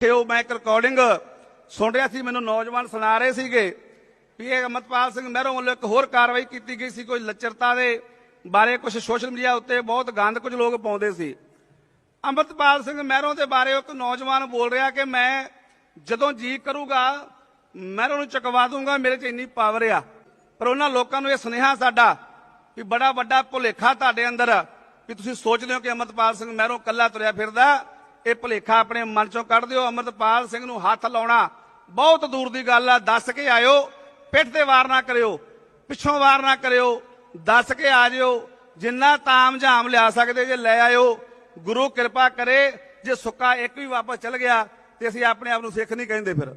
ਕਿ ਉਹ ਮੈਂ ਇੱਕ ਰਿਕਾਰਡਿੰਗ ਸੁਣ ਰਿਹਾ ਸੀ, ਮੈਨੂੰ ਨੌਜਵਾਨ ਸੁਣਾ ਰਹੇ ਸੀਗੇ ਵੀ ਇਹ ਅਮਰਪਾਲ ਸਿੰਘ ਮਹਿਰੋਂ ਵੱਲੋਂ ਇੱਕ ਹੋਰ ਕਾਰਵਾਈ ਕੀਤੀ ਗਈ ਸੀ, ਕੋਈ ਲੱਚਰਤਾ ਦੇ ਬਾਰੇ ਕੁਝ ਸੋਸ਼ਲ ਮੀਡੀਆ ਉੱਤੇ ਬਹੁਤ ਗੰਦ ਕੁਝ ਲੋਕ ਪਾਉਂਦੇ ਸੀ। ਅੰਮ੍ਰਿਤਪਾਲ ਸਿੰਘ ਮਹਿਰੋਂ ਦੇ ਬਾਰੇ ਇੱਕ ਨੌਜਵਾਨ ਬੋਲ ਰਿਹਾ ਕਿ ਮੈਂ ਜਦੋਂ ਜੀ ਕਰੂਗਾ ਮਹਿਰੋਂ ਨੂੰ ਚੁਕਵਾ ਦੂੰਗਾ, ਮੇਰੇ 'ਚ ਇੰਨੀ ਪਾਵਰ ਆ। ਪਰ ਉਹਨਾਂ ਲੋਕਾਂ ਨੂੰ ਇਹ ਸੁਨੇਹਾ ਸਾਡਾ ਵੀ ਬੜਾ ਵੱਡਾ ਭੁਲੇਖਾ ਤੁਹਾਡੇ ਅੰਦਰ ਵੀ ਤੁਸੀਂ ਸੋਚਦੇ ਹੋ ਕਿ ਅੰਮ੍ਰਿਤਪਾਲ ਸਿੰਘ ਮਹਿਰੋਂ ਕੱਲਾ ਤੁਰਿਆ ਫਿਰਦਾ। ਇਹ ਭੁਲੇਖਾ ਆਪਣੇ ਮਨ ਚੋਂ ਕੱਢ ਦਿਓ। ਅੰਮ੍ਰਿਤਪਾਲ ਸਿੰਘ ਨੂੰ ਹੱਥ ਲਾਉਣਾ ਬਹੁਤ ਦੂਰ ਦੀ ਗੱਲ ਆ। ਦੱਸ ਕੇ ਆਇਓ, ਪਿੱਠ ਤੇ ਵਾਰ ਨਾ ਕਰਿਓ, ਪਿੱਛੋਂ ਵਾਰ ਨਾ ਕਰਿਓ, ਦੱਸ ਕੇ ਆ ਜਿਓ। ਜਿੰਨਾ ਤਾਮ ਝਾਮ ਲਿਆ ਸਕਦੇ ਜੇ ਲੈ ਆਇਓ। ਗੁਰੂ ਕਿਰਪਾ ਕਰੇ, ਜੇ ਸੁੱਕਾ ਇੱਕ ਵੀ ਵਾਪਸ ਚਲ ਗਿਆ, ਤੇ ਅਸੀਂ ਆਪਣੇ ਆਪ ਨੂੰ ਸਿੱਖ ਨਹੀਂ ਕਹਿੰਦੇ ਫਿਰ।